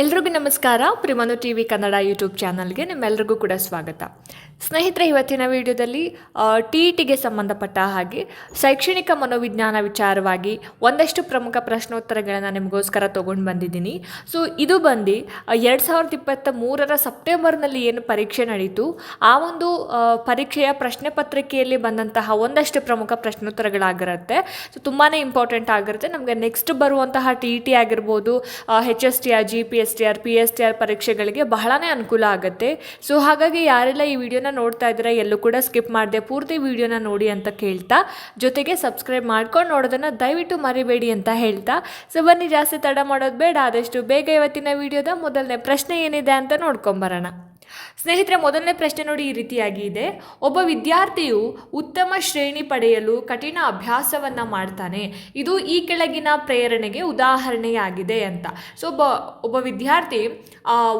ಎಲ್ರಿಗೂ ನಮಸ್ಕಾರ. ಪ್ರಿಮನು ಟಿ ವಿ ಕನ್ನಡ ಯೂಟ್ಯೂಬ್ ಚಾನಲ್ಗೆ ನಿಮ್ಮೆಲ್ರಿಗೂ ಕೂಡ ಸ್ವಾಗತ. ಸ್ನೇಹಿತರೆ, ಇವತ್ತಿನ ವಿಡಿಯೋದಲ್ಲಿ ಟಿ ಇ ಟಿಗೆ ಸಂಬಂಧಪಟ್ಟ ಹಾಗೆ ಶೈಕ್ಷಣಿಕ ಮನೋವಿಜ್ಞಾನ ವಿಚಾರವಾಗಿ ಒಂದಷ್ಟು ಪ್ರಮುಖ ಪ್ರಶ್ನೋತ್ತರಗಳನ್ನು ನಿಮಗೋಸ್ಕರ ತೊಗೊಂಡು ಬಂದಿದ್ದೀನಿ. ಸೊ ಇದು ಬಂದು ಎರಡು ಸಾವಿರದ ಇಪ್ಪತ್ತ ಮೂರರ ಸೆಪ್ಟೆಂಬರ್ನಲ್ಲಿ ಏನು ಪರೀಕ್ಷೆ ನಡೀತು, ಆ ಒಂದು ಪರೀಕ್ಷೆಯ ಪ್ರಶ್ನೆ ಪತ್ರಿಕೆಯಲ್ಲಿ ಬಂದಂತಹ ಒಂದಷ್ಟು ಪ್ರಮುಖ ಪ್ರಶ್ನೋತ್ತರಗಳಾಗಿರುತ್ತೆ. ಸೊ ತುಂಬಾ ಇಂಪಾರ್ಟೆಂಟ್ ಆಗಿರುತ್ತೆ. ನಮಗೆ ನೆಕ್ಸ್ಟ್ ಬರುವಂತಹ ಟಿ ಇ ಟಿ ಆಗಿರ್ಬೋದು H S T R G P S T R P S T R ಪರೀಕ್ಷೆಗಳಿಗೆ ಬಹಳನೇ ಅನುಕೂಲ ಆಗುತ್ತೆ. ಸೊ ಹಾಗಾಗಿ ಯಾರೆಲ್ಲ ಈ ವಿಡಿಯೋನ ನೋಡ್ತಾ ಇದ್ದೀರ, ಎಲ್ಲೂ ಕೂಡ ಸ್ಕಿಪ್ ಮಾಡಿದೆ ಪೂರ್ತಿ ವಿಡಿಯೋನ ನೋಡಿ ಅಂತ ಕೇಳ್ತಾ, ಜೊತೆಗೆ ಸಬ್ಸ್ಕ್ರೈಬ್ ಮಾಡ್ಕೊಂಡು ನೋಡೋದನ್ನು ದಯವಿಟ್ಟು ಮರಿಬೇಡಿ ಅಂತ ಹೇಳ್ತಾ. ಸೊ ಬನ್ನಿ, ಜಾಸ್ತಿ ತಡ ಮಾಡೋದು ಬೇಡ, ಆದಷ್ಟು ಬೇಗ ಇವತ್ತಿನ ವಿಡಿಯೋದ ಮೊದಲನೇ ಪ್ರಶ್ನೆ ಏನಿದೆ ಅಂತ ನೋಡ್ಕೊಂಬರೋಣ ಸ್ನೇಹಿತರೆ, ಮೊದಲನೇ ಪ್ರಶ್ನೆ ನೋಡಿ ಈ ರೀತಿಯಾಗಿ ಇದೆ. ಒಬ್ಬ ವಿದ್ಯಾರ್ಥಿಯು ಉತ್ತಮ ಶ್ರೇಣಿ ಪಡೆಯಲು ಕಠಿಣ ಅಭ್ಯಾಸವನ್ನು ಮಾಡ್ತಾನೆ. ಇದು ಈ ಕೆಳಗಿನ ಪ್ರೇರಣೆಗೆ ಉದಾಹರಣೆಯಾಗಿದೆ ಅಂತ. ಸೊ ಒಬ್ಬ ಒಬ್ಬ ವಿದ್ಯಾರ್ಥಿ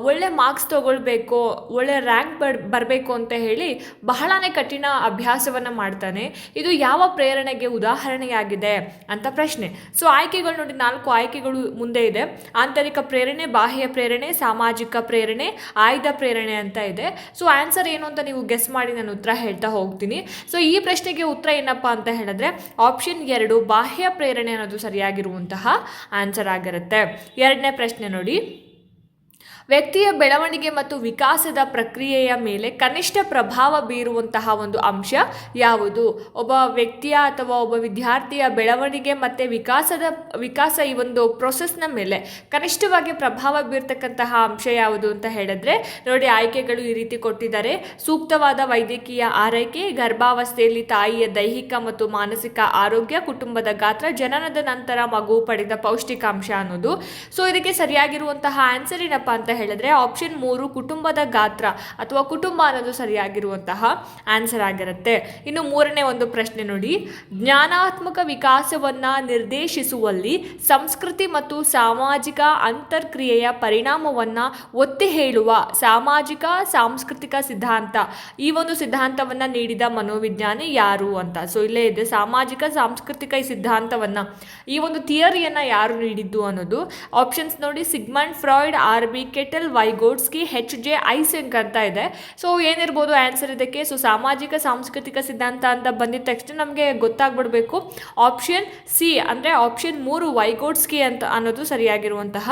ಒಳ್ಳೆ ಮಾರ್ಕ್ಸ್ ತಗೊಳ್ಬೇಕು, ಒಳ್ಳೆ ರ್ಯಾಂಕ್ ಬರ್, ಬರಬೇಕು ಅಂತ ಹೇಳಿ ಬಹಳನೇ ಕಠಿಣ ಅಭ್ಯಾಸವನ್ನು ಮಾಡ್ತಾನೆ. ಇದು ಯಾವ ಪ್ರೇರಣೆಗೆ ಉದಾಹರಣೆಯಾಗಿದೆ ಅಂತ ಪ್ರಶ್ನೆ. ಸೊ ಆಯ್ಕೆಗಳು ನೋಡಿ, ನಾಲ್ಕು ಆಯ್ಕೆಗಳು ಮುಂದೆ ಇದೆ. ಆಂತರಿಕ ಪ್ರೇರಣೆ, ಬಾಹ್ಯ ಪ್ರೇರಣೆ, ಸಾಮಾಜಿಕ ಪ್ರೇರಣೆ, ಆಯ್ದ ಪ್ರೇರಣೆ ಅಂತ ಇದೆ. ಸೊ ಆನ್ಸರ್ ಏನು ಅಂತ ನೀವು ಗೆಸ್ ಮಾಡಿ ನಾನು ಉತ್ತರ ಹೇಳ್ತಾ ಹೋಗ್ತೀನಿ. ಸೊ ಈ ಪ್ರಶ್ನೆಗೆ ಉತ್ತರ ಏನಪ್ಪ ಅಂತ ಹೇಳಿದ್ರೆ ಆಪ್ಷನ್ ಎರಡು ಬಾಹ್ಯ ಪ್ರೇರಣೆ ಅನ್ನೋದು ಸರಿಯಾಗಿರುವಂತಹ ಆನ್ಸರ್ ಆಗಿರುತ್ತೆ. ಎರಡನೇ ಪ್ರಶ್ನೆ ನೋಡಿ. ವ್ಯಕ್ತಿಯ ಬೆಳವಣಿಗೆ ಮತ್ತು ವಿಕಾಸದ ಪ್ರಕ್ರಿಯೆಯ ಮೇಲೆ ಕನಿಷ್ಠ ಪ್ರಭಾವ ಬೀರುವಂತಹ ಒಂದು ಅಂಶ ಯಾವುದು? ಒಬ್ಬ ವ್ಯಕ್ತಿಯ ಅಥವಾ ಒಬ್ಬ ವಿದ್ಯಾರ್ಥಿಯ ಬೆಳವಣಿಗೆ ಮತ್ತು ವಿಕಾಸದ, ವಿಕಾಸ ಈ ಒಂದು ಪ್ರೊಸೆಸ್ನ ಮೇಲೆ ಕನಿಷ್ಠವಾಗಿ ಪ್ರಭಾವ ಬೀರ್ತಕ್ಕಂತಹ ಅಂಶ ಯಾವುದು ಅಂತ ಹೇಳಿದ್ರೆ, ನೋಡಿ ಆಯ್ಕೆಗಳು ಈ ರೀತಿ ಕೊಟ್ಟಿದ್ದಾರೆ. ಸೂಕ್ತವಾದ ವೈದ್ಯಕೀಯ ಆರೈಕೆ, ಗರ್ಭಾವಸ್ಥೆಯಲ್ಲಿ ತಾಯಿಯ ದೈಹಿಕ ಮತ್ತು ಮಾನಸಿಕ ಆರೋಗ್ಯ, ಕುಟುಂಬದ ಗಾತ್ರ, ಜನನದ ನಂತರ ಮಗು ಪಡೆದ ಪೌಷ್ಟಿಕಾಂಶ ಅನ್ನೋದು. ಸೊ ಇದಕ್ಕೆ ಸರಿಯಾಗಿರುವಂತಹ ಆನ್ಸರ್ ಏನಪ್ಪ ಅಂತ ಹೇಳಿದ್ರೆ ಆಪ್ಷನ್ ಮೂರು ಕುಟುಂಬದ ಗಾತ್ರ ಅಥವಾ ಕುಟುಂಬ ಅನ್ನೋದು ಸರಿಯಾಗಿರುವಂತಹ ಆನ್ಸರ್ ಆಗಿರುತ್ತೆ. ಇನ್ನು ಮೂರನೇ ಒಂದು ಪ್ರಶ್ನೆ ನೋಡಿ. ಜ್ಞಾನಾತ್ಮಕ ವಿಕಾಸವನ್ನ ನಿರ್ದೇಶಿಸುವಲ್ಲಿ ಸಂಸ್ಕೃತಿ ಮತ್ತು ಸಾಮಾಜಿಕ ಅಂತರ್ಕ್ರಿಯೆಯ ಪರಿಣಾಮವನ್ನ ಒತ್ತಿ ಹೇಳುವ ಸಾಮಾಜಿಕ ಸಾಂಸ್ಕೃತಿಕ ಸಿದ್ಧಾಂತ. ಈ ಒಂದು ಸಿದ್ಧಾಂತವನ್ನ ನೀಡಿದ ಮನೋವಿಜ್ಞಾನಿ ಯಾರು ಅಂತ. ಸೊ ಇಲ್ಲೇ ಇದೆ. ಸಾಮಾಜಿಕ ಸಾಂಸ್ಕೃತಿಕ ಈ ಸಿದ್ಧಾಂತವನ್ನ. ಈ ಒಂದು ಥಿಯರಿಯನ್ನ ಯಾರು ನೀಡಿದ್ದು ಅನ್ನೋದು? ಆಪ್ಷನ್ಸ್ ನೋಡಿ. Sigmund Freud, R B Cattell Vygotsky H J Eysenck ಅಂತ ಇದೆ. ಸೊ ಏನಿರ್ಬೋದು ಆನ್ಸರ್ ಇದಕ್ಕೆ? ಸೊ ಸಾಮಾಜಿಕ, ಸಾಂಸ್ಕೃತಿಕ ಸಿದ್ಧಾಂತ ಅಂತ ಬಂದಿದ ತಕ್ಷಣ ನಮಗೆ ಗೊತ್ತಾಗ್ಬಿಡ್ಬೇಕು. ಆಪ್ಷನ್ ಸಿ ಅಂದರೆ ಆಪ್ಷನ್ ಮೂರು ವೈಗೋಡ್ಸ್ಕಿ ಅಂತ ಅನ್ನೋದು ಸರಿಯಾಗಿರುವಂತಹ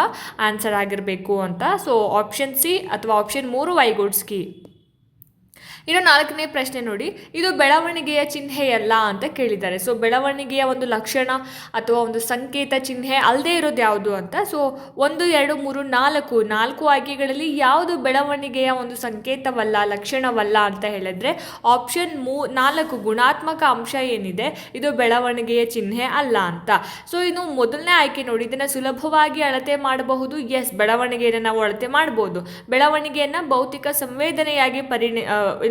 ಆನ್ಸರ್ ಆಗಿರಬೇಕು ಅಂತ. ಸೊ ಆಪ್ಷನ್ ಸಿ ಅಥವಾ ಆಪ್ಷನ್ ಮೂರು ವೈಗೋಡ್ಸ್ಕಿ ಇನ್ನು ನಾಲ್ಕನೇ ಪ್ರಶ್ನೆ ನೋಡಿ. ಇದು ಬೆಳವಣಿಗೆಯ ಚಿಹ್ನೆಯಲ್ಲ ಅಂತ ಕೇಳಿದ್ದಾರೆ. ಸೊ ಬೆಳವಣಿಗೆಯ ಒಂದು ಲಕ್ಷಣ ಅಥವಾ ಒಂದು ಸಂಕೇತ ಚಿಹ್ನೆ ಅಲ್ಲದೆ ಇರೋದು ಯಾವುದು ಅಂತ? ಸೊ ಒಂದು, ಎರಡು, ಮೂರು, ನಾಲ್ಕು ನಾಲ್ಕು ಆಯ್ಕೆಗಳಲ್ಲಿ ಯಾವುದು ಬೆಳವಣಿಗೆಯ ಒಂದು ಸಂಕೇತವಲ್ಲ, ಲಕ್ಷಣವಲ್ಲ ಅಂತ ಹೇಳಿದ್ರೆ ಆಪ್ಷನ್ ಮೂ, ನಾಲ್ಕು ಗುಣಾತ್ಮಕ ಅಂಶ ಏನಿದೆ? ಇದು ಬೆಳವಣಿಗೆಯ ಚಿಹ್ನೆ ಅಲ್ಲ ಅಂತ. ಸೊ ಇನ್ನು ಮೊದಲನೇ ಆಯ್ಕೆ ನೋಡಿ. ಇದನ್ನು ಸುಲಭವಾಗಿ ಅಳತೆ ಮಾಡಬಹುದು? ಎಸ್ ಬೆಳವಣಿಗೆಯನ್ನು ನಾವು ಅಳತೆ ಮಾಡಬಹುದು. ಬೆಳವಣಿಗೆಯನ್ನು ಭೌತಿಕ ಸಂವೇದನೆಯಾಗಿ ಪರಿಣಿ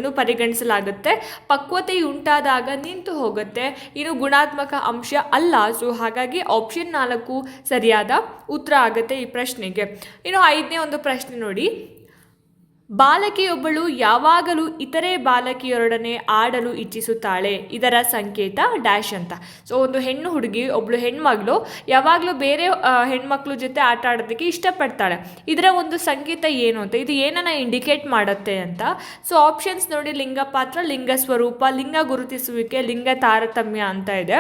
ಆ, ಪರಿಗಣಿಸಲಾಗುತ್ತೆ. ಪರಿಗಣಿಸಲಾಗುತ್ತೆ ಪಕ್ವತೆಯುಂಟಾದಾಗ ನಿಂತು ಹೋಗುತ್ತೆ. ಇನ್ನು ಗುಣಾತ್ಮಕ ಅಂಶ ಅಲ್ಲ. ಸೊ ಹಾಗಾಗಿ ಆಪ್ಷನ್ ನಾಲ್ಕು ಸರಿಯಾದ ಉತ್ತರ ಆಗುತ್ತೆ ಈ ಪ್ರಶ್ನೆಗೆ. ಇನ್ನು ಐದನೇ ಒಂದು ಪ್ರಶ್ನೆ ನೋಡಿ. ಬಾಲಕಿಯೊಬ್ಬಳು ಯಾವಾಗಲೂ ಇತರೆ ಬಾಲಕಿಯರೊಡನೆ ಆಡಲು ಇಚ್ಛಿಸುತ್ತಾಳೆ. ಇದರ ಸಂಕೇತ ಡ್ಯಾಶ್ ಅಂತ. ಸೊ ಒಂದು ಹೆಣ್ಣು ಹುಡುಗಿ ಒಬ್ಬಳು ಹೆಣ್ಮಗಳು, ಯಾವಾಗಲೂ ಬೇರೆ ಹೆಣ್ಮಕ್ಳ ಜೊತೆ ಆಟ ಆಡೋದಕ್ಕೆ ಇಷ್ಟಪಡ್ತಾಳೆ. ಇದರ ಒಂದು ಸಂಕೇತ ಏನು ಅಂತ, ಇದು ಏನನ್ನ ಇಂಡಿಕೇಟ್ ಮಾಡುತ್ತೆ ಅಂತ? ಸೊ ಆಪ್ಷನ್ಸ್ ನೋಡಿ, ಲಿಂಗ ಪಾತ್ರ, ಲಿಂಗ ಸ್ವರೂಪ, ಲಿಂಗ ಗುರುತಿಸುವಿಕೆ, ಲಿಂಗ ತಾರತಮ್ಯ ಅಂತ ಇದೆ.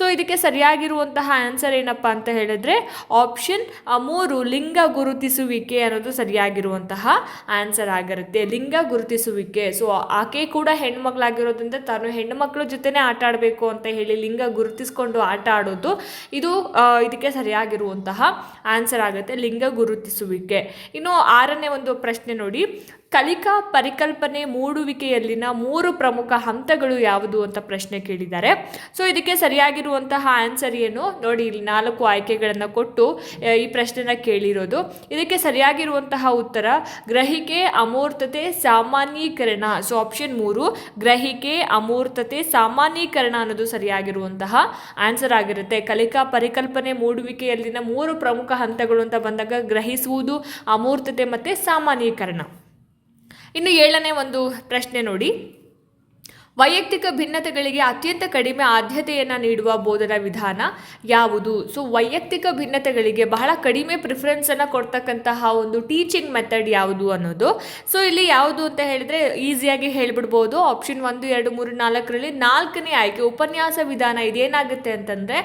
ಸೊ ಇದಕ್ಕೆ ಸರಿಯಾಗಿರುವಂತಹ ಆನ್ಸರ್ ಏನಪ್ಪ ಅಂತ ಹೇಳಿದ್ರೆ ಆಪ್ಷನ್ ಮೂರು, ಲಿಂಗ ಗುರುತಿಸುವಿಕೆ ಅನ್ನೋದು ಸರಿಯಾಗಿರುವಂತಹ ಆನ್ಸರ್ ಆಗಿರುತ್ತೆ ಲಿಂಗ ಗುರುತಿಸುವಿಕೆ. ಸೊ ಆಕೆ ಕೂಡ ಹೆಣ್ಮಕ್ಳಾಗಿರೋದ್ರಿಂದ ತಾನು ಹೆಣ್ಮಕ್ಳ ಜೊತೆನೆ ಆಟ ಆಡಬೇಕು ಅಂತ ಹೇಳಿ ಲಿಂಗ ಗುರುತಿಸ್ಕೊಂಡು ಆಟ ಆಡೋದು ಇದು ಇದಕ್ಕೆ ಸರಿಯಾಗಿರುವಂತಹ ಆನ್ಸರ್ ಆಗುತ್ತೆ. ಲಿಂಗ ಗುರುತಿಸುವಿಕೆ. ಇನ್ನು ಆರನೇ ಒಂದು ಪ್ರಶ್ನೆ ನೋಡಿ. ಕಲಿಕಾ ಪರಿಕಲ್ಪನೆ ಮೂಡುವಿಕೆಯಲ್ಲಿನ ಮೂರು ಪ್ರಮುಖ ಹಂತಗಳು ಯಾವುದು ಅಂತ ಪ್ರಶ್ನೆ ಕೇಳಿದ್ದಾರೆ. ಸೊ ಇದಕ್ಕೆ ಸರಿಯಾಗಿರುವಂತಹ ಆನ್ಸರ್ ಏನು? ನೋಡಿ, ಇಲ್ಲಿ ನಾಲ್ಕು ಆಯ್ಕೆಗಳನ್ನು ಕೊಟ್ಟು ಈ ಪ್ರಶ್ನೆನ ಕೇಳಿರೋದು. ಇದಕ್ಕೆ ಸರಿಯಾಗಿರುವಂತಹ ಉತ್ತರ, ಗ್ರಹಿಕೆ ಅಮೂರ್ತತೆ ಸಾಮಾನ್ಯೀಕರಣ. ಸೊ ಆಪ್ಷನ್ ಮೂರು, ಗ್ರಹಿಕೆ ಅಮೂರ್ತತೆ ಸಾಮಾನ್ಯೀಕರಣ ಅನ್ನೋದು ಸರಿಯಾಗಿರುವಂತಹ ಆನ್ಸರ್ ಆಗಿರುತ್ತೆ. ಕಲಿಕಾ ಪರಿಕಲ್ಪನೆ ಮೂಡುವಿಕೆಯಲ್ಲಿನ ಮೂರು ಪ್ರಮುಖ ಹಂತಗಳು ಅಂತ ಬಂದಾಗ, ಗ್ರಹಿಸುವುದು, ಅಮೂರ್ತತೆ ಮತ್ತು ಸಾಮಾನ್ಯೀಕರಣ. ಇನ್ನು ಏಳನೇ ಒಂದು ಪ್ರಶ್ನೆ ನೋಡಿ. ವೈಯಕ್ತಿಕ ಭಿನ್ನತೆಗಳಿಗೆ ಅತ್ಯಂತ ಕಡಿಮೆ ಆದ್ಯತೆಯನ್ನು ನೀಡುವ ಬೋಧನಾ ವಿಧಾನ ಯಾವುದು? ಸೊ ವೈಯಕ್ತಿಕ ಭಿನ್ನತೆಗಳಿಗೆ ಬಹಳ ಕಡಿಮೆ ಪ್ರಿಫರೆನ್ಸನ್ನು ಕೊಡ್ತಕ್ಕಂತಹ ಒಂದು ಟೀಚಿಂಗ್ ಮೆಥಡ್ ಯಾವುದು ಅನ್ನೋದು. ಸೊ ಇಲ್ಲಿ ಯಾವುದು ಅಂತ ಹೇಳಿದ್ರೆ ಈಸಿಯಾಗಿ ಹೇಳ್ಬಿಡ್ಬೋದು. ಆಪ್ಷನ್ ಒಂದು, ಎರಡು, ಮೂರು, ನಾಲ್ಕರಲ್ಲಿ ನಾಲ್ಕನೇ ಆಯ್ಕೆ ಉಪನ್ಯಾಸ ವಿಧಾನ ಇದೇನಾಗುತ್ತೆ ಅಂತಂದರೆ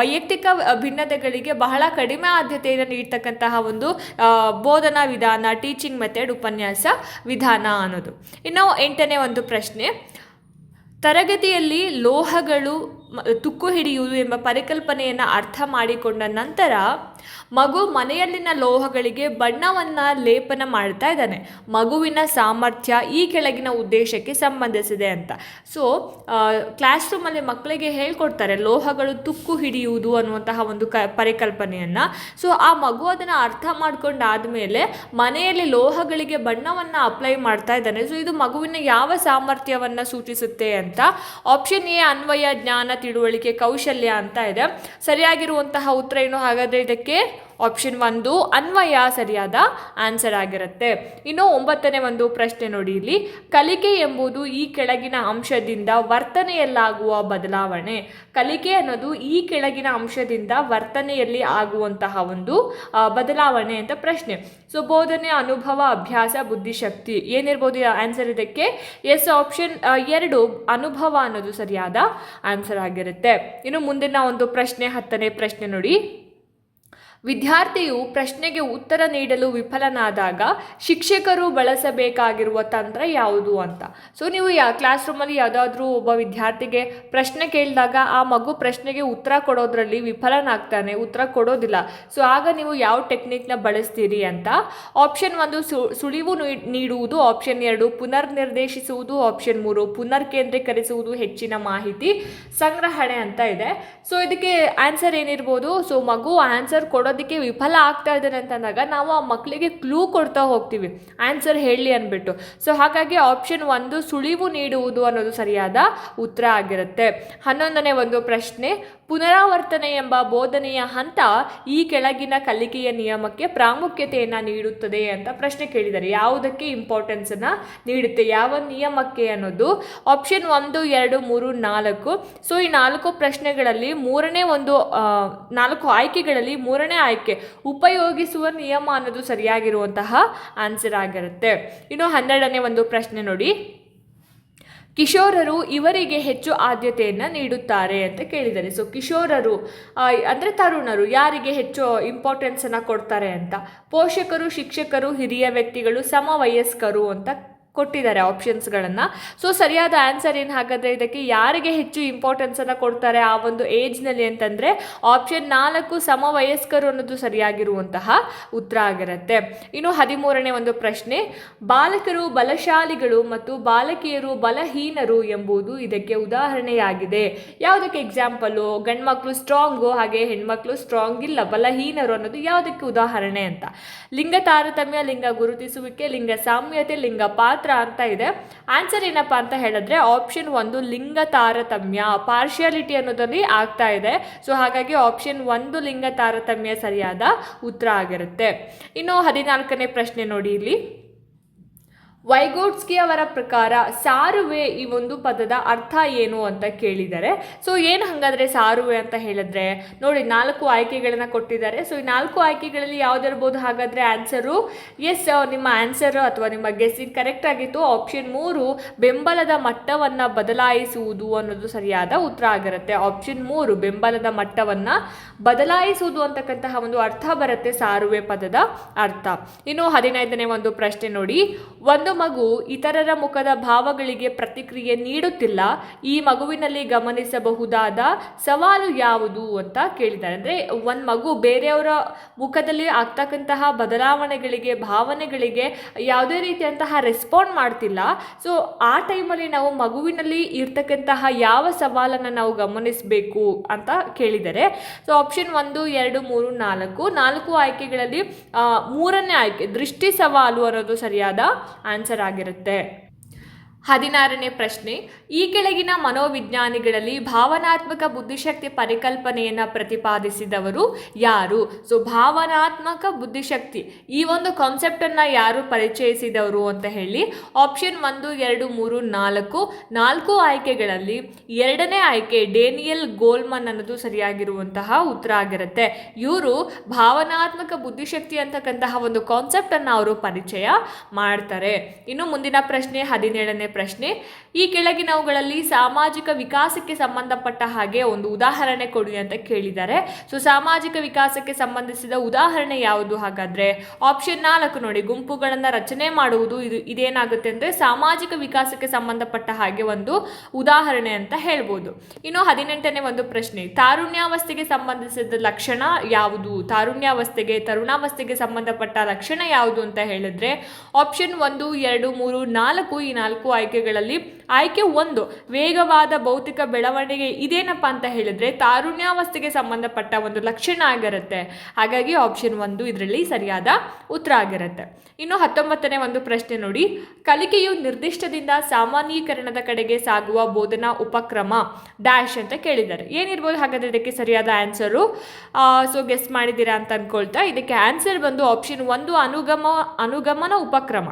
ವೈಯಕ್ತಿಕ ಭಿನ್ನತೆಗಳಿಗೆ ಬಹಳ ಕಡಿಮೆ ಆದ್ಯತೆಯನ್ನು ನೀಡ್ತಕ್ಕಂತಹ ಒಂದು ಬೋಧನಾ ವಿಧಾನ ಟೀಚಿಂಗ್ ಮೆಥಡ್ ಉಪನ್ಯಾಸ ವಿಧಾನ ಅನ್ನೋದು. ಇನ್ನು, ಎಂಟನೇ ಒಂದು ಪ್ರಶ್ನೆ. ತರಗತಿಯಲ್ಲಿ ಲೋಹಗಳು ತುಕ್ಕು ಹಿಡಿಯುವುದು ಎಂಬ ಪರಿಕಲ್ಪನೆಯನ್ನು ಅರ್ಥ ಮಾಡಿಕೊಂಡ ನಂತರ ಮಗು ಮನೆಯಲ್ಲಿನ ಲೋಹಗಳಿಗೆ ಬಣ್ಣವನ್ನು ಲೇಪನ ಮಾಡ್ತಾ ಇದ್ದಾನೆ. ಮಗುವಿನ ಸಾಮರ್ಥ್ಯ ಈ ಕೆಳಗಿನ ಉದ್ದೇಶಕ್ಕೆ ಸಂಬಂಧಿಸಿದೆ ಅಂತ. ಸೊ ಕ್ಲಾಸ್ ರೂಮಲ್ಲಿ ಮಕ್ಕಳಿಗೆ ಹೇಳ್ಕೊಡ್ತಾರೆ, ಲೋಹಗಳು ತುಕ್ಕು ಹಿಡಿಯುವುದು ಅನ್ನುವಂತಹ ಒಂದು ಕ, ಪರಿಕಲ್ಪನೆಯನ್ನು. ಸೊ ಆ ಮಗು ಅದನ್ನು ಅರ್ಥ ಮಾಡ್ಕೊಂಡಾದ್ಮೇಲೆ ಮನೆಯಲ್ಲಿ ಲೋಹಗಳಿಗೆ ಬಣ್ಣವನ್ನು ಅಪ್ಲೈ ಮಾಡ್ತಾ ಇದ್ದಾನೆ. ಸೊ ಇದು ಮಗುವಿನ ಯಾವ ಸಾಮರ್ಥ್ಯವನ್ನು ಸೂಚಿಸುತ್ತೆ ಅಂತ ಆಪ್ಷನ್ ಎ ಅನ್ವಯ, ಜ್ಞಾನ, ತಿಳುವಳಿಕೆ, ಕೌಶಲ್ಯ ಅಂತ ಇದೆ. ಸರಿಯಾಗಿರುವಂತಹ ಉತ್ತರ ಏನು? ಹಾಗಾದರೆ ಇದಕ್ಕೆ ಆಪ್ಷನ್ ಒಂದು, ಅನ್ವಯ ಸರಿಯಾದ ಆನ್ಸರ್ ಆಗಿರುತ್ತೆ. ಇನ್ನು ಒಂಬತ್ತನೇ ಒಂದು ಪ್ರಶ್ನೆ ನೋಡಿ ಇಲ್ಲಿ. ಕಲಿಕೆ ಎಂಬುದು ಈ ಕೆಳಗಿನ ಅಂಶದಿಂದ ವರ್ತನೆಯಲ್ಲಾಗುವ ಬದಲಾವಣೆ. ಕಲಿಕೆ ಅನ್ನೋದು ಈ ಕೆಳಗಿನ ಅಂಶದಿಂದ ವರ್ತನೆಯಲ್ಲಿ ಆಗುವಂತಹ ಒಂದು ಬದಲಾವಣೆ ಅಂತ ಪ್ರಶ್ನೆ. ಸೊ ಬೋಧನೆ, ಅನುಭವ, ಅಭ್ಯಾಸ, ಬುದ್ಧಿಶಕ್ತಿ ಏನಿರ್ಬೋದು ಆನ್ಸರ್ ಇದಕ್ಕೆ? ಎಸ್ ಆಪ್ಷನ್ ಎರಡು, ಅನುಭವ ಅನ್ನೋದು ಸರಿಯಾದ ಆನ್ಸರ್ ಆಗಿರುತ್ತೆ. ಇನ್ನು ಮುಂದಿನ ಒಂದು ಪ್ರಶ್ನೆ, ಹತ್ತನೇ ಪ್ರಶ್ನೆ ನೋಡಿ. ವಿದ್ಯಾರ್ಥಿಯು ಪ್ರಶ್ನೆಗೆ ಉತ್ತರ ನೀಡಲು ವಿಫಲನಾದಾಗ ಶಿಕ್ಷಕರು ಬಳಸಬೇಕಾಗಿರುವ ತಂತ್ರ ಯಾವುದು ಅಂತ. ಸೊ ನೀವು ಯಾ ಕ್ಲಾಸ್ ರೂಮಲ್ಲಿ ಯಾವುದಾದ್ರೂ ಒಬ್ಬ ವಿದ್ಯಾರ್ಥಿಗೆ ಪ್ರಶ್ನೆ ಕೇಳಿದಾಗ ಆ ಮಗು ಪ್ರಶ್ನೆಗೆ ಉತ್ತರ ಕೊಡೋದ್ರಲ್ಲಿ ವಿಫಲನಾಗ್ತಾನೆ, ಉತ್ತರ ಕೊಡೋದಿಲ್ಲ. ಸೊ ಆಗ ನೀವು ಯಾವ ಟೆಕ್ನಿಕ್ನ ಬಳಸ್ತೀರಿ ಅಂತ? ಆಪ್ಷನ್ ಒಂದು ಸುಳಿವು ನೀಡುವುದು ಆಪ್ಷನ್ ಎರಡು ಪುನರ್ ನಿರ್ದೇಶಿಸುವುದು ಆಪ್ಷನ್ ಮೂರು ಪುನರ್ ಕೇಂದ್ರೀಕರಿಸುವುದು ಹೆಚ್ಚಿನ ಮಾಹಿತಿ ಸಂಗ್ರಹಣೆ ಅಂತ ಇದೆ. ಸೊ ಇದಕ್ಕೆ ಆನ್ಸರ್ ಏನಿರ್ಬೋದು? ಸೊ ಮಗು ಆನ್ಸರ್ ಕೊಡೋದಕ್ಕೆ ವಿಫಲ ಆಗ್ತಾ ಇದ್ದಾನೆ ಅಂತಂದಾಗ ನಾವು ಆ ಮಕ್ಕಳಿಗೆ ಕ್ಲೂ ಕೊಡ್ತಾ ಹೋಗ್ತೀವಿ. ಆನ್ಸರ್ ಹೇಳಿ ಅಂದ್ಬಿಟ್ಟು. ಸೊ ಹಾಗಾಗಿ ಆಪ್ಷನ್ ಒಂದು ಸುಳಿವು ನೀಡುವುದು ಅನ್ನೋದು ಸರಿಯಾದ ಉತ್ತರ ಆಗಿರುತ್ತೆ. ಹನ್ನೊಂದನೇ ಒಂದು ಪ್ರಶ್ನೆ ಪುನರಾವರ್ತನೆ ಎಂಬ ಬೋಧನೆಯ ಹಂತ ಈ ಕೆಳಗಿನ ಕಲಿಕೆಯ ನಿಯಮಕ್ಕೆ ಪ್ರಾಮುಖ್ಯತೆಯನ್ನು ನೀಡುತ್ತದೆ ಅಂತ ಪ್ರಶ್ನೆ ಕೇಳಿದ್ದಾರೆ ಯಾವುದಕ್ಕೆ ಇಂಪಾರ್ಟೆನ್ಸನ್ನು ನೀಡುತ್ತೆ? ಯಾವ ನಿಯಮಕ್ಕೆ ಅನ್ನೋದು? ಆಪ್ಷನ್ ಒಂದು, ಎರಡು, ಮೂರು, ನಾಲ್ಕು. ಸೊ ಈ ನಾಲ್ಕು ಪ್ರಶ್ನೆಗಳಲ್ಲಿ ಮೂರನೇ ಒಂದು ನಾಲ್ಕು ಆಯ್ಕೆಗಳಲ್ಲಿ ಮೂರನೇ ಆಯ್ಕೆ ಉಪಯೋಗಿಸುವ ನಿಯಮ ಅನ್ನೋದು ಸರಿಯಾಗಿರುವಂತಹ ಆನ್ಸರ್ ಆಗಿರುತ್ತೆ. ಇನ್ನು ಹನ್ನೆರಡನೇ ಒಂದು ಪ್ರಶ್ನೆ ನೋಡಿ. ಕಿಶೋರರು ಇವರಿಗೆ ಹೆಚ್ಚು ಆದ್ಯತೆಯನ್ನು ನೀಡುತ್ತಾರೆ ಅಂತ ಕೇಳಿದ್ದಾರೆ. ಸೊ ಕಿಶೋರರು ಅಂದರೆ ತರುಣರು ಯಾರಿಗೆ ಹೆಚ್ಚು ಇಂಪಾರ್ಟೆನ್ಸನ್ನು ಕೊಡ್ತಾರೆ ಅಂತ? ಪೋಷಕರು, ಶಿಕ್ಷಕರು, ಹಿರಿಯ ವ್ಯಕ್ತಿಗಳು, ಸಮವಯಸ್ಕರು ಅಂತ ಕೊಟ್ಟಿದ್ದಾರೆ ಆಪ್ಷನ್ಸ್ಗಳನ್ನು ಸೊ ಸರಿಯಾದ ಆನ್ಸರ್ ಏನು ಹಾಗಾದರೆ ಇದಕ್ಕೆ ಯಾರಿಗೆ ಹೆಚ್ಚು ಇಂಪಾರ್ಟೆನ್ಸನ್ನು ಕೊಡ್ತಾರೆ ಆ ಒಂದು ಏಜ್ನಲ್ಲಿ ಅಂತಂದರೆ ಆಪ್ಷನ್ ನಾಲ್ಕು ಸಮವಯಸ್ಕರು ಅನ್ನೋದು ಸರಿಯಾಗಿರುವಂತಹ ಉತ್ತರ ಆಗಿರುತ್ತೆ. ಇನ್ನು ಹದಿಮೂರನೇ ಒಂದು ಪ್ರಶ್ನೆ, ಬಾಲಕರು ಬಲಶಾಲಿಗಳು ಮತ್ತು ಬಾಲಕಿಯರು ಬಲಹೀನರು ಎಂಬುದು ಇದಕ್ಕೆ ಉದಾಹರಣೆಯಾಗಿದೆ. ಯಾವುದಕ್ಕೆ ಎಕ್ಸಾಂಪಲು ಗಂಡ್ಮಕ್ಳು ಸ್ಟ್ರಾಂಗು ಹಾಗೆ ಹೆಣ್ಮಕ್ಳು ಸ್ಟ್ರಾಂಗ್ ಇಲ್ಲ, ಬಲಹೀನರು ಅನ್ನೋದು ಯಾವುದಕ್ಕೆ ಉದಾಹರಣೆ ಅಂತ? ಲಿಂಗ ತಾರತಮ್ಯ, ಲಿಂಗ ಗುರುತಿಸುವಿಕೆ, ಲಿಂಗ ಸಾಮ್ಯತೆ, ಲಿಂಗ ಪಾತ್ರ ಅಂತ ಇದೆ. ಆನ್ಸರ್ ಏನಪ್ಪ ಅಂತ ಹೇಳಿದ್ರೆ ಆಪ್ಷನ್ ಒಂದು ಲಿಂಗ ತಾರತಮ್ಯ ಪಾರ್ಶಿಯಾಲಿಟಿ ಅನ್ನೋದ್ರಲ್ಲಿ ಆಗ್ತಾ ಇದೆ. ಸೊ ಹಾಗಾಗಿ ಆಪ್ಷನ್ ಒಂದು ಲಿಂಗ ತಾರತಮ್ಯ ಸರಿಯಾದ ಉತ್ತರ ಆಗಿರುತ್ತೆ. ಇನ್ನು ಹದಿನಾಲ್ಕನೇ ಪ್ರಶ್ನೆ ನೋಡಿ ಇಲ್ಲಿ. ವೈಗೋಟ್ಸ್ಕಿ ಅವರ ಪ್ರಕಾರ ಸಾರುವೆ ಈ ಒಂದು ಪದದ ಅರ್ಥ ಏನು ಅಂತ ಕೇಳಿದ್ದಾರೆ ಸೊ ಏನು ಹಾಗಾದರೆ ಸಾರುವೆ ಅಂತ ಹೇಳಿದ್ರೆ? ನೋಡಿ, ನಾಲ್ಕು ಆಯ್ಕೆಗಳನ್ನು ಕೊಟ್ಟಿದ್ದಾರೆ. ಸೊ ಈ ನಾಲ್ಕು ಆಯ್ಕೆಗಳಲ್ಲಿ ಯಾವ್ದಿರ್ಬೋದು? ಹಾಗಾದರೆ ಆನ್ಸರು? ಎಸ್ ನಿಮ್ಮ ಆನ್ಸರ್ ಅಥವಾ ನಿಮ್ಮ ಗೆಸ್ಸಿಂಗ್ ಕರೆಕ್ಟ್ ಆಗಿತ್ತು. ಆಪ್ಷನ್ ಮೂರು, ಬೆಂಬಲದ ಮಟ್ಟವನ್ನು ಬದಲಾಯಿಸುವುದು ಅನ್ನೋದು ಸರಿಯಾದ ಉತ್ತರ ಆಗಿರುತ್ತೆ. ಆಪ್ಷನ್ ಮೂರು, ಬೆಂಬಲದ ಮಟ್ಟವನ್ನು ಬದಲಾಯಿಸುವುದು ಅಂತಕ್ಕಂತಹ ಒಂದು ಅರ್ಥ ಬರುತ್ತೆ ಸಾರುವೆ ಪದದ ಅರ್ಥ. ಇನ್ನು ಹದಿನೈದನೇ ಒಂದು ಪ್ರಶ್ನೆ ನೋಡಿ. ಒಂದು ಮಗು ಇತರರ ಮುಖದ ಭಾವಗಳಿಗೆ ಪ್ರತಿಕ್ರಿಯೆ ನೀಡುತ್ತಿಲ್ಲ, ಈ ಮಗುವಿನಲ್ಲಿ ಗಮನಿಸಬಹುದಾದ ಸವಾಲು ಯಾವುದು ಅಂತ ಕೇಳಿದ್ದಾರೆ. ಅಂದರೆ ಒಂದು ಮಗು ಬೇರೆಯವರ ಮುಖದಲ್ಲಿ ಆಗ್ತಕ್ಕಂತಹ ಬದಲಾವಣೆಗಳಿಗೆ, ಭಾವನೆಗಳಿಗೆ ಯಾವುದೇ ರೀತಿಯಂತಹ ರೆಸ್ಪಾಂಡ್ ಮಾಡ್ತಿಲ್ಲ. ಸೊ ಆ ಟೈಮಲ್ಲಿ ನಾವು ಮಗುವಿನಲ್ಲಿ ಇರ್ತಕ್ಕಂತಹ ಯಾವ ಸವಾಲನ್ನು ನಾವು ಗಮನಿಸಬೇಕು ಅಂತ ಕೇಳಿದರೆ ಸೊ ಆಪ್ಷನ್ ಒಂದು, ಎರಡು, ಮೂರು, ನಾಲ್ಕು ನಾಲ್ಕು ಆಯ್ಕೆಗಳಲ್ಲಿ ಮೂರನೇ ಆಯ್ಕೆ, ದೃಷ್ಟಿ ಸವಾಲು ಅನ್ನೋದು ಸರಿಯಾದ ಆಗಿರುತ್ತೆ. ಹದಿನಾರನೇ ಪ್ರಶ್ನೆ, ಈ ಕೆಳಗಿನ ಮನೋವಿಜ್ಞಾನಿಗಳಲ್ಲಿ ಭಾವನಾತ್ಮಕ ಬುದ್ಧಿಶಕ್ತಿ ಪರಿಕಲ್ಪನೆಯನ್ನು ಪ್ರತಿಪಾದಿಸಿದವರು ಯಾರು? ಸೊ ಭಾವನಾತ್ಮಕ ಬುದ್ಧಿಶಕ್ತಿ, ಈ ಒಂದು ಕಾನ್ಸೆಪ್ಟನ್ನು ಯಾರು ಪರಿಚಯಿಸಿದವರು ಅಂತ ಹೇಳಿ ಆಪ್ಷನ್ ಒಂದು, ಎರಡು, ಮೂರು, ನಾಲ್ಕು ನಾಲ್ಕು ಆಯ್ಕೆಗಳಲ್ಲಿ ಎರಡನೇ ಆಯ್ಕೆ ಡೇನಿಯಲ್ ಗೋಲ್ಮನ್ ಅನ್ನೋದು ಸರಿಯಾಗಿರುವಂತಹ ಉತ್ತರ ಆಗಿರುತ್ತೆ. ಇವರು ಭಾವನಾತ್ಮಕ ಬುದ್ಧಿಶಕ್ತಿ ಅಂತಕ್ಕಂತಹ ಒಂದು ಕಾನ್ಸೆಪ್ಟನ್ನು ಅವರು ಪರಿಚಯ ಮಾಡ್ತಾರೆ. ಇನ್ನು ಮುಂದಿನ ಪ್ರಶ್ನೆ ಹದಿನೇಳನೇ ಪ್ರಶ್ನೆ. ಈ ಕೆಳಗಿನವುಗಳಲ್ಲಿ ಸಾಮಾಜಿಕ ವಿಕಾಸಕ್ಕೆ ಸಂಬಂಧಪಟ್ಟ ಹಾಗೆ ಒಂದು ಉದಾಹರಣೆ ಕೊಡಿ ಅಂತ ಕೇಳಿದ್ದಾರೆ. ಸೊ ಸಾಮಾಜಿಕ ವಿಕಾಸಕ್ಕೆ ಸಂಬಂಧಿಸಿದ ಉದಾಹರಣೆ ಯಾವುದು ಹಾಗಾದ್ರೆ? ಆಪ್ಷನ್ ನಾಲ್ಕು ನೋಡಿ. ಗುಂಪುಗಳನ್ನು ರಚನೆ ಮಾಡುವುದು ಇದು ಇದೇನಾಗುತ್ತೆ ಅಂದರೆ ಸಾಮಾಜಿಕ ವಿಕಾಸಕ್ಕೆ ಸಂಬಂಧಪಟ್ಟ ಹಾಗೆ ಒಂದು ಉದಾಹರಣೆ ಅಂತ ಹೇಳ್ಬೋದು. ಇನ್ನು ಹದಿನೆಂಟನೇ ಒಂದು ಪ್ರಶ್ನೆ. ತಾರುಣ್ಯಾವಸ್ಥೆಗೆ ಸಂಬಂಧಿಸಿದ ಲಕ್ಷಣ ಯಾವುದು? ತಾರುಣ್ಯಾವಸ್ಥೆಗೆ, ತರುಣಾವಸ್ಥೆಗೆ ಸಂಬಂಧಪಟ್ಟ ಲಕ್ಷಣ ಯಾವುದು ಅಂತ ಹೇಳಿದ್ರೆ ಆಪ್ಷನ್ ಒಂದು, ಎರಡು, ಮೂರು, ನಾಲ್ಕು, ಈ ನಾಲ್ಕು ಆಯ್ಕೆಗಳಲ್ಲಿ ಆಯ್ಕೆ ಒಂದು, ವೇಗವಾದ ಭೌತಿಕ ಬೆಳವಣಿಗೆ ಇದೇನಪ್ಪ ಅಂತ ಹೇಳಿದ್ರೆ ತಾರುಣ್ಯಾವಸ್ಥೆಗೆ ಸಂಬಂಧಪಟ್ಟ ಒಂದು ಲಕ್ಷಣ ಆಗಿರುತ್ತೆ. ಹಾಗಾಗಿ ಆಪ್ಷನ್ ಒಂದು ಇದರಲ್ಲಿ ಸರಿಯಾದ ಉತ್ತರ ಆಗಿರುತ್ತೆ. ಇನ್ನು ಹತ್ತೊಂಬತ್ತನೇ ಒಂದು ಪ್ರಶ್ನೆ ನೋಡಿ, ಕಲಿಕೆಯು ನಿರ್ದಿಷ್ಟದಿಂದ ಸಾಮಾನ್ಯೀಕರಣದ ಕಡೆಗೆ ಸಾಗುವ ಬೋಧನಾ ಉಪಕ್ರಮ ಡ್ಯಾಶ್ ಅಂತ ಕೇಳಿದ್ದಾರೆ. ಏನಿರ್ಬೋದು? ಹಾಗಾದ್ರೆ ಇದಕ್ಕೆ ಸರಿಯಾದ ಆನ್ಸರು ಸೊ ಗೆಸ್ ಮಾಡಿದ್ದೀರಾ ಅಂತ ಅನ್ಕೊಳ್ತಾ ಇದಕ್ಕೆ ಆನ್ಸರ್ ಬಂದು ಆಪ್ಷನ್ ಒಂದು, ಅನುಗಮ, ಅನುಗಮನ ಉಪಕ್ರಮ.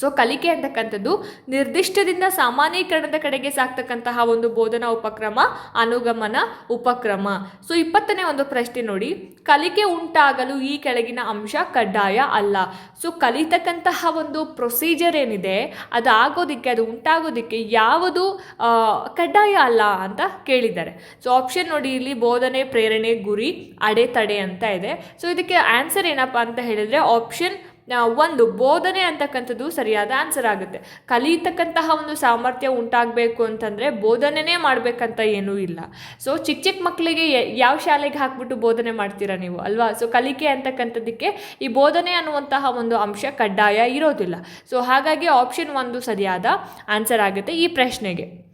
ಸೊ ಕಲಿಕೆ ಅಂತಕ್ಕಂಥದ್ದು ನಿರ್ದಿಷ್ಟದಿಂದ ಸಾಮಾನ್ಯೀಕರಣದ ಕಡೆಗೆ ಸಾಕ್ತಕ್ಕಂತಹ ಒಂದು ಬೋಧನಾ ಉಪಕ್ರಮ, ಅನುಗಮನ ಉಪಕ್ರಮ. ಸೊ ಇಪ್ಪತ್ತನೇ ಒಂದು ಪ್ರಶ್ನೆ ನೋಡಿ. ಕಲಿಕೆ ಉಂಟಾಗಲು ಈ ಕೆಳಗಿನ ಅಂಶ ಕಡ್ಡಾಯ ಅಲ್ಲ. ಸೊ ಕಲಿತಕ್ಕಂತಹ ಒಂದು ಪ್ರೊಸೀಜರ್ ಏನಿದೆ, ಅದು ಆಗೋದಿಕ್ಕೆ, ಅದು ಉಂಟಾಗೋದಕ್ಕೆ ಯಾವುದು ಕಡ್ಡಾಯ ಅಲ್ಲ ಅಂತ ಕೇಳಿದ್ದಾರೆ. ಸೊ ಆಪ್ಷನ್ ನೋಡಿ, ಇಲ್ಲಿ ಬೋಧನೆ, ಪ್ರೇರಣೆ, ಗುರಿ, ಅಡೆತಡೆ ಅಂತ ಇದೆ. ಸೊ ಇದಕ್ಕೆ ಆನ್ಸರ್ ಏನಪ್ಪ ಅಂತ ಹೇಳಿದ್ರೆ ಆಪ್ಷನ್ ಒಂದು ಬೋಧನೆ ಅಂತಕ್ಕಂಥದ್ದು ಸರಿಯಾದ ಆನ್ಸರ್ ಆಗುತ್ತೆ. ಕಲಿತಕ್ಕಂತಹ ಒಂದು ಸಾಮರ್ಥ್ಯ ಉಂಟಾಗಬೇಕು ಅಂತಂದರೆ ಬೋಧನೆನೇ ಮಾಡಬೇಕಂತ ಏನೂ ಇಲ್ಲ. ಸೊ ಚಿಕ್ಕ ಚಿಕ್ಕ ಮಕ್ಕಳಿಗೆ ಯಾವ ಶಾಲೆಗೆ ಹಾಕ್ಬಿಟ್ಟು ಬೋಧನೆ ಮಾಡ್ತೀರಾ ನೀವು? ಅಲ್ವಾ? ಸೊ ಕಲಿಕೆ ಅಂತಕ್ಕಂಥದ್ದಕ್ಕೆ ಈ ಬೋಧನೆ ಅನ್ನುವಂತಹ ಒಂದು ಅಂಶ ಕಡ್ಡಾಯ ಇರೋದಿಲ್ಲ. ಸೊ ಹಾಗಾಗಿ ಆಪ್ಷನ್ ಒಂದು ಸರಿಯಾದ ಆನ್ಸರ್ ಆಗುತ್ತೆ ಈ ಪ್ರಶ್ನೆಗೆ.